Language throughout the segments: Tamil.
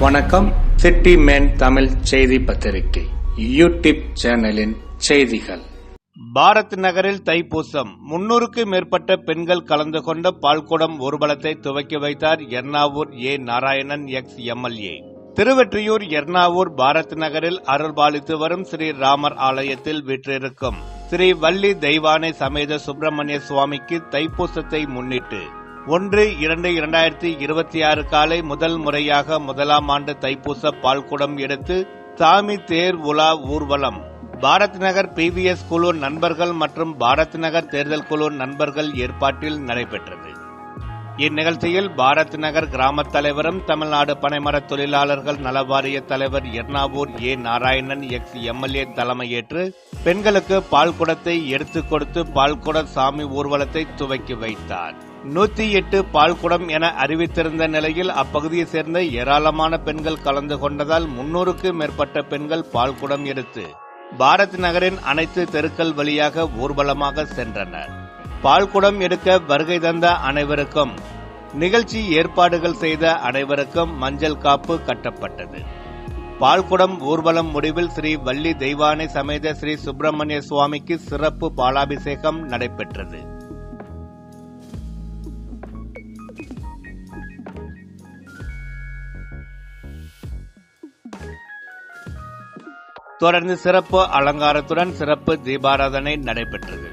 வணக்கம். சிட்டி மேன் தமிழ் செய்தி பத்திரிகை. யூடியூப் சேனலின் செய்திகள். பாரத் நகரில் தைப்பூசம். முன்னூறுக்கு மேற்பட்ட பெண்கள் கலந்து கொண்ட பால்குடம் ஊர்வலத்தை துவக்கி வைத்தார் Ernavur A Narayanan ex MLA. Thiruvottiyur Ernavur Bharat நகரில் அருள்பாலித்து வரும் ஸ்ரீ ராமர் ஆலயத்தில் விற்றிருக்கும் ஸ்ரீ வள்ளி தெய்வானை சமேத சுப்பிரமணிய சுவாமிக்கு தைப்பூசத்தை முன்னிட்டு ஒன்று இரண்டு இரண்டாயிரத்தி இருபத்தி ஆறு காலை முதல் முறையாக முதலாம் ஆண்டு தைப்பூச பால்குடம் எடுத்து சாமி தேர் உலா ஊர்வலம். பாரத் நகர் பிவிஎஸ் குழு நண்பர்கள் மற்றும் பாரத் நகர் தேர்தல் குழு நண்பர்கள் ஏற்பாட்டில் நடைபெற்றது. இந்நிகழ்ச்சியில் பாரத் நகர் கிராம தலைவரும் தமிழ்நாடு பனைமரத் தொழிலாளர்கள் நலவாரிய தலைவர் Ernavur A Narayanan ex MLA தலைமையேற்று பெண்களுக்கு பால்குடத்தை எடுத்துக் கொடுத்து பால்குட சாமி ஊர்வலத்தை துவக்கி வைத்தார். நூத்தி எட்டு பால்குடம் என அறிவித்திருந்த நிலையில் அப்பகுதியைச் சேர்ந்த ஏராளமான பெண்கள் கலந்து கொண்டதால் முன்னூறுக்கு மேற்பட்ட பெண்கள் பால்குடம் எடுத்து பாரத் நகரின் அனைத்து தெருக்கள் வழியாக ஊர்வலமாக சென்றனர். பால்குடம் எடுக்க வருகை தந்த அனைவருக்கும் நிகழ்ச்சி ஏற்பாடுகள் செய்த அனைவருக்கும் மஞ்சள் காப்பு கட்டப்பட்டது. பால்குடம் ஊர்வலம் முடிவில் ஸ்ரீ வள்ளி தெய்வானை சமேத ஸ்ரீ சுப்பிரமணிய சுவாமிக்கு சிறப்பு பாலாபிஷேகம் நடைபெற்றது. தொடர்ந்து சிறப்பு அலங்காரத்துடன் சிறப்பு தீபாராதனை நடைபெற்றது.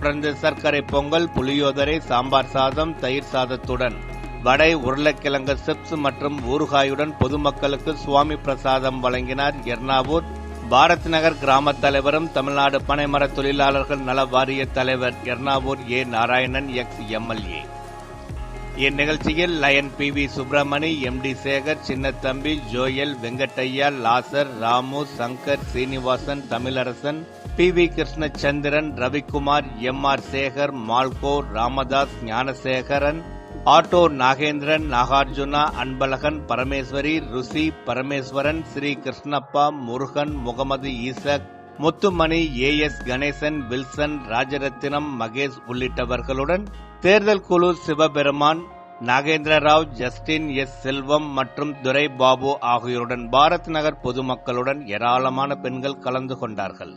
தொடர்ந்து சர்க்கரை பொங்கல் புளியோதரை சாம்பார் சாதம் தயிர் சாதத்துடன். வடை உருளைக்கிழங்கு சிப்ஸ் மற்றும் ஊறுகாயுடன் பொதுமக்களுக்கு சுவாமி பிரசாதம் வழங்கினார் எர்ணாவூர். பாரத் நகர் கிராம தலைவரும் தமிழ்நாடு பனைமர தொழிலாளர்கள் நல வாரிய தலைவர் Ernavur A. Narayanan ex. MLA இந்நிகழ்ச்சியில் lion P V Subramani M D Sekar Chinnathambi Joel Venkataiah Lazar Ramu Shankar Srinivasan Tamilarasan P V Krishnachandran Ravikumar M R Sekar Malco Ramadoss Gnanasekaran auto Nagendran Nagarjuna Anbazhagan Parameswari Ruchi Parameswaran Sri Krishnappa Murugan Mohammed Isaac Muthumani A S Ganesan Wilson Rajarathinam Mahesh உள்ளிட்டவர்களுடன் தேர்தல் குழு சிவபெருமான் நாகேந்திர ராவ் ஜஸ்டின் எஸ் செல்வம் மற்றும் துரை பாபு ஆகியோருடன் பாரத் நகர் பொதுமக்களுடன் ஏராளமான பெண்கள் கலந்து கொண்டார்கள்.